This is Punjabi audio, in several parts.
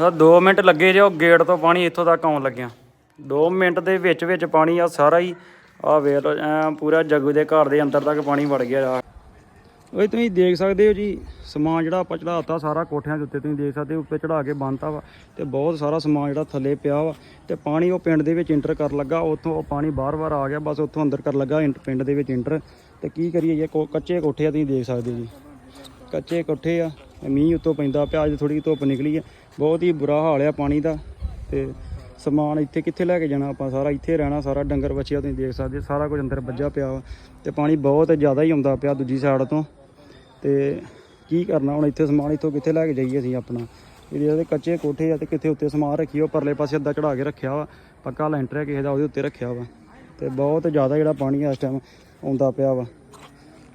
ਆ 2 ਮਿੰਟ ਲੱਗੇ ਜੋ ਗੇਟ ਤੋਂ ਪਾਣੀ ਇੱਥੋਂ ਤੱਕ ਆਉਣ ਲੱਗਿਆ। 2 ਮਿੰਟ ਦੇ ਵਿੱਚ ਵਿੱਚ ਪਾਣੀ ਆ ਸਾਰਾ ਹੀ। ਆ ਵੇਖ ਲਓ, ਐਂ ਪੂਰਾ ਜੱਗੂ ਦੇ ਘਰ ਦੇ ਅੰਦਰ ਤੱਕ ਪਾਣੀ ਵੜ ਗਿਆ ਆ। ਓਏ, ਤੁਸੀਂ ਦੇਖ ਸਕਦੇ ਹੋ ਜੀ, ਸਮਾਨ ਜਿਹੜਾ ਆਪਾਂ ਚੜਾਤਾ ਸਾਰਾ ਕੋਠਿਆਂ ਦੇ ਉੱਤੇ ਤੁਸੀਂ ਦੇਖ ਸਕਦੇ ਹੋ ਉੱਤੇ ਚੜਾ ਕੇ ਬੰਨਤਾ ਵਾ ਤੇ ਬਹੁਤ ਸਾਰਾ ਸਮਾਨ ਜਿਹੜਾ ਥੱਲੇ ਪਿਆ ਵਾ ਤੇ ਪਾਣੀ ਉਹ ਪਿੰਡ ਦੇ ਵਿੱਚ ਇੰਟਰ ਕਰਨ ਲੱਗਾ, ਉੱਥੋਂ ਉਹ ਪਾਣੀ ਬਾਰ-ਬਾਰ ਆ ਗਿਆ, ਬਸ ਉੱਥੋਂ ਅੰਦਰ ਕਰਨ ਲੱਗਾ ਇੰਟ- ਪਿੰਡ ਦੇ ਵਿੱਚ ਇੰਟਰ। ਤੇ ਕੀ ਕਰੀਏ ਜੀ ਕੋ- ਕੱਚੇ ਕੋਠੇ ਆ, ਤੁਸੀਂ ਦੇਖ ਸਕਦੇ ਹੋ ਜੀ। ਕੱਚੇ ਕੋਠੇ ਆ ਮੀਂਹ ਉੱਤੋਂ ਪੈਂਦਾ ਪਿਆ, ਅੱਜ ਥੋੜੀ ਧੁੱਪ ਨਿਕਲੀ ਆ। ਬਹੁਤ ਹੀ ਬੁਰਾ ਹਾਲ ਆ ਪਾਣੀ ਦਾ ਤੇ ਸਮਾਨ ਇੱਥੇ ਕਿੱਥੇ ਲੈ ਕੇ ਜਾਣਾ ਆਪਾਂ? ਸਾਰਾ ਇੱਥੇ ਰਹਿਣਾ, ਸਾਰਾ ਡੰਗਰ ਬੱਚਿਆ ਤੁਸੀਂ ਦੇਖ ਸਕਦੇ ਸਾਰਾ ਕੁਝ ਅੰਦਰ ਵੱਜਾ ਪਿਆ ਵਾ ਤੇ ਪਾਣੀ ਬਹੁਤ ਜ਼ਿਆਦਾ ਹੀ ਆਉਂਦਾ ਪਿਆ ਦੂਜੀ ਸਾਈਡ ਤੋਂ। ਤੇ ਕੀ ਕਰਨਾ ਹੁਣ ਇੱਥੇ ਸਮਾਨ ਇੱਥੋਂ ਕਿੱਥੇ ਲੈ ਕੇ ਜਾਈਏ ਅਸੀਂ ਆਪਣਾ? ਜਿਹੜੇ ਕੱਚੇ ਕੋਠੇ ਆ ਤੇ ਕਿੱਥੇ ਉੱਤੇ ਸਮਾਨ ਰੱਖੀਓ ਪਰਲੇ ਪਾਸੇ ਅੱਧਾ ਚੜਾ ਕੇ ਰੱਖਿਆ ਵਾ, ਪੱਕਾ ਲੈਂਟਰ ਹੈ ਕਿਸੇ ਦਾ ਉਹਦੇ ਉੱਤੇ ਰੱਖਿਆ ਵਾ। ਤੇ ਬਹੁਤ ਜ਼ਿਆਦਾ ਜਿਹੜਾ ਪਾਣੀ ਇਸ ਟਾਈਮ ਆਉਂਦਾ ਪਿਆ ਵਾ।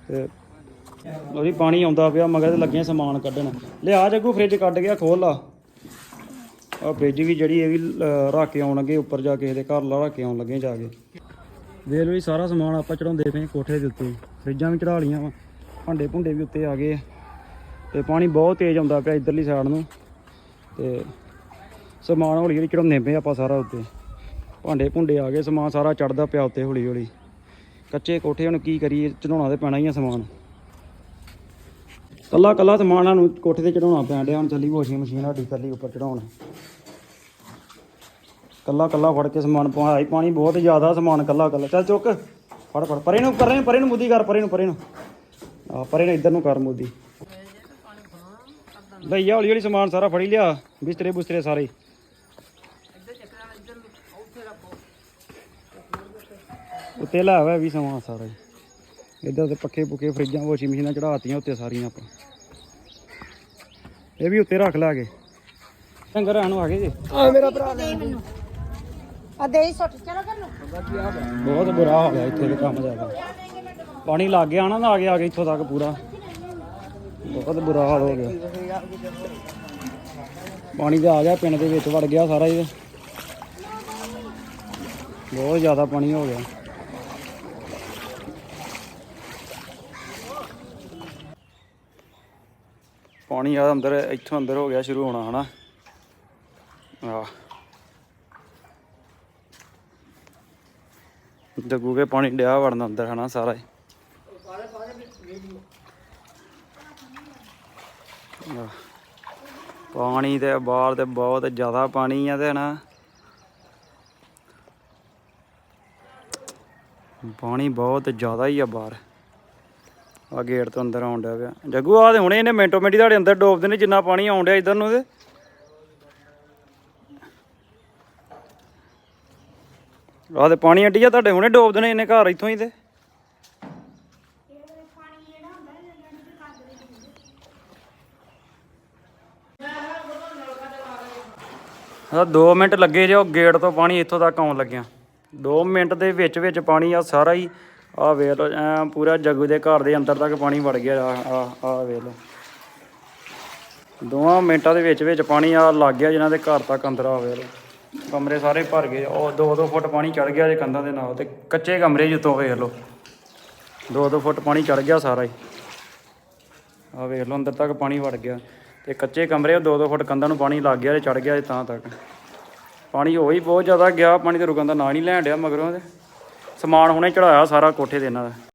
ਤੇ ਉਹਦੀ ਪਾਣੀ ਆਉਂਦਾ ਪਿਆ, ਮਗਰ ਤੇ ਲੱਗੀਆਂ ਸਮਾਨ ਕੱਢਣ। ਲਿਆ ਜੱਗੂ ਫ੍ਰਿਜ ਕੱਢ ਗਿਆ, ਖੋਲ ਲਾ। ਆ ਫ੍ਰਿਜ ਵੀ ਜਿਹੜੀ ਇਹ ਵੀ ਰੱਖ ਕੇ ਆਉਣ ਲੱਗੇ ਉੱਪਰ ਜਾ ਕੇ ਕਿਸੇ ਘਰ ਲਾ ਰੱਖ ਕੇ ਆਉਣ ਲੱਗੇ ਜਾ ਕੇ। ਦੇਖ ਲਓ ਜੀ, ਸਾਰਾ ਸਮਾਨ ਆਪਾਂ ਚੜਾਉਂਦੇ ਪਏ ਕੋਠੇ ਦੇ ਉੱਤੇ। ਫ੍ਰਿਜਾਂ ਵੀ ਚੜਾ ਲੀਆਂ ਵਾ, ਭਾਂਡੇ ਭੁੰਡੇ ਵੀ ਉੱਤੇ ਆ ਗਏ ਤੇ ਪਾਣੀ ਬਹੁਤ ਤੇਜ਼ ਆਉਂਦਾ ਪਿਆ ਇਧਰਲੀ ਸਾਈਡ ਨੂੰ। ਤੇ ਸਮਾਨ ਹੌਲੀ ਹੌਲੀ ਚੜਾਉਂਦੇ ਪਏ ਆਪਾਂ ਸਾਰਾ ਉੱਤੇ। ਭਾਂਡੇ ਭੁੰਡੇ ਆ ਗਏ, ਸਮਾਨ ਸਾਰਾ ਚੜਦਾ ਪਿਆ ਉੱਤੇ ਹੌਲੀ ਹੌਲੀ। ਕੱਚੇ ਕੋਠੇ ਹੁਣ ਕੀ ਕਰੀਏ ਚੜਾਉਣਾ ਤੇ ਪੈਣਾ ਹੀ ਆ ਸਮਾਨ। ਕੱਲਾ ਕੱਲਾ ਸਮਾਨ ਸਾਨੂੰ ਕੋਠੇ ਤੇ ਚੜਾਉਣਾ ਪੈਣ ਡਿਆ, ਹੁਣ ਚੱਲੀ ਵਾਸ਼ਿੰਗ ਮਸ਼ੀਨ ਸਾਡੀ ਕੱਲੀ ਉੱਪਰ ਚੜਾਉਣ ਕੱਲਾ ਕੱਲਾ ਫੜ ਕੇ ਸਮਾਨ ਪਾਈ ਪਾਣੀ ਬਹੁਤ ਜ਼ਿਆਦਾ ਸਮਾਨ ਕੱਲਾ ਕੱਲਾ। ਚੱਲ ਚੁੱਕ, ਫੜ ਫੜ, ਪਰੇ ਨੂੰ ਪਰੇ ਨੂੰ ਪਰੇ ਨੂੰ ਮੁੱਦੀ ਕਰ, ਪਰੇ ਨੂੰ ਪਰੇ ਨੂੰ। ਆ ਪਰੇ ਨੂੰ, ਇੱਧਰ ਨੂੰ ਕਰ ਮੁੱਦੀ। ਭਈਆ ਹੌਲੀ ਹੌਲੀ ਸਮਾਨ ਸਾਰਾ ਫੜੀ ਲਿਆ, ਬਿਸਤਰੇ ਬੁਸਤਰੇ ਸਾਰੇ। ਉੱਤੇ ਲੈ ਆਇਆ ਵੀ ਸਮਾਨ ਸਾਰਾ ਹੀ ਇੱਧਰ ਤੇ ਪੱਖੇ ਪੁੱਖੇ ਫਰਿੱਜਾਂ ਵਾਸ਼ਿੰਗ ਮਸ਼ੀਨਾਂ ਚੜਾਤੀਆਂ ਉੱਤੇ ਸਾਰੀਆਂ ਆਪਾਂ। ਇਹ ਵੀ ਉੱਤੇ ਰੱਖ ਲਾ ਕੇ। ਡੰਗਰ ਆਣੂ ਆ ਗਏ ਜੀ। ਆ ਮੇਰਾ ਭਰਾ ਦੇ ਮੈਨੂੰ ਆ ਦੇ ਸੁੱਟ ਚਲੋ ਕਰ ਲੋ ਬਹੁਤ ਬੁਰਾ ਹੋ ਗਿਆ ਇੱਥੇ ਦੇ ਕੰਮ ਜ਼ਿਆਦਾ। ਪਾਣੀ ਲੱਗ ਗਿਆ ਨਾ ਆ ਗਿਆ ਆ ਗਿਆ ਇੱਥੋਂ ਤੱਕ ਪੂਰਾ। ਬਹੁਤ ਬੁਰਾ ਹਾਲ ਹੋ ਗਿਆ। ਪਾਣੀ ਤਾਂ ਆ ਗਿਆ ਪਿੰਡ ਦੇ ਵਿੱਚ ਵੜ ਗਿਆ ਸਾਰਾ ਹੀ ਬਹੁਤ ਜ਼ਿਆਦਾ ਪਾਣੀ ਹੋ ਗਿਆ। ਪਾਣੀ ਆ ਅੰਦਰ, ਇੱਥੋਂ ਅੰਦਰ ਹੋ ਗਿਆ ਸ਼ੁਰੂ ਹੋਣਾ, ਹਨਾ? ਆ ਜੱਗੂ ਕੇ ਪਾਣੀ ਡਿਆ ਵੜਨ ਅੰਦਰ, ਹਨਾ, ਸਾਰਾ ਹੀ। ਪਾਣੀ ਤੇ ਬਾਹਰ ਤੇ ਬਹੁਤ ਜ਼ਿਆਦਾ ਪਾਣੀ ਆ ਤੇ ਨਾ ਪਾਣੀ ਬਹੁਤ ਜ਼ਿਆਦਾ ਹੀ ਆ ਬਾਹਰ। ਆ ਗੇਟ ਤੋਂ ਅੰਦਰ ਆਉਣ ਡਿਆ ਪਿਆ। ਜੱਗੂ ਆ ਤੇ ਹੁਣੇ ਇਹਨੇ ਮਿੰਟੋ ਮਿੰਟੀ ਤੁਹਾਡੇ ਅੰਦਰ ਡੋਬਦੇ ਨੇ ਜਿੰਨਾ ਪਾਣੀ ਆਉਣ ਡਿਆ ਇਧਰ ਨੂੰ ਤੇ। ਆਹ ਤੇ ਪਾਣੀ ਅੱਡੀ ਆ, ਤੁਹਾਡੇ ਹੁਣੇ ਡੋਬ ਦੇਣੇ ਇਹਨੇ ਘਰ ਇੱਥੋਂ ਹੀ ਤੇ। ਆ 2 ਮਿੰਟ ਲੱਗੇ ਜੇ ਉਹ ਗੇਟ ਤੋਂ ਪਾਣੀ ਇੱਥੋਂ ਤੱਕ ਆਉਣ ਲੱਗਿਆ। 2 ਮਿੰਟ ਦੇ ਵਿੱਚ ਵਿੱਚ ਪਾਣੀ ਆ ਸਾਰਾ ਹੀ ਆ ਵੇਖ ਲਓ, ਐਂ ਪੂਰਾ ਜੱਗੂ ਦੇ ਘਰ ਦੇ ਅੰਦਰ ਤੱਕ ਪਾਣੀ ਵੜ ਗਿਆ ਆ ਆ ਆ ਵੇਖ ਲਓ। ਦੋਵਾਂ ਮਿੰਟਾਂ ਦੇ ਵਿੱਚ ਵਿੱਚ ਪਾਣੀ ਆ ਲੱਗ ਗਿਆ ਜਿਨ੍ਹਾਂ ਦੇ ਘਰ ਤੱਕ ਅੰਦਰ ਆ ਵੇਖ ਲਓ। ਕਮਰੇ ਸਾਰੇ ਭਰ ਗਏ, ਉਹ 2-2 ਫੁੱਟ ਪਾਣੀ ਚੜ ਗਿਆ ਜੇ ਕੰਧਾਂ ਦੇ ਨਾਲ, ਤੇ ਕੱਚੇ ਕਮਰੇ ਜਿੱਤੋਂ ਵੇਖ ਲਓ। 2-2 ਫੁੱਟ ਪਾਣੀ ਚੜ ਗਿਆ ਸਾਰਾ ਹੀ। ਆ ਵੇਖ ਲਓ, ਅੰਦਰ ਤੱਕ ਪਾਣੀ ਵੜ ਗਿਆ। ਤੇ ਕੱਚੇ ਕਮਰੇ 2-2 ਫੁੱਟ ਕੰਧਾਂ ਨੂੰ ਪਾਣੀ ਲੱਗ ਗਿਆ ਜੇ ਚੜ ਗਿਆ ਜੇ ਤਾਂ ਤੱਕ। ਪਾਣੀ ਹੋ ਹੀ ਬਹੁਤ ਜ਼ਿਆਦਾ ਗਿਆ, ਪਾਣੀ ਤੇ ਰੁਕਣ ਦਾ ਨਾਂ ਨਹੀਂ ਲੈਣ ਡਿਆ ਮਗਰੋਂ ਤੇ। ਸਮਾਨ ਹੁਣੇ ਚੜਾਇਆ ਸਾਰਾ ਕੋਠੇ ਦੇ ਇਹਨਾਂ ਦਾ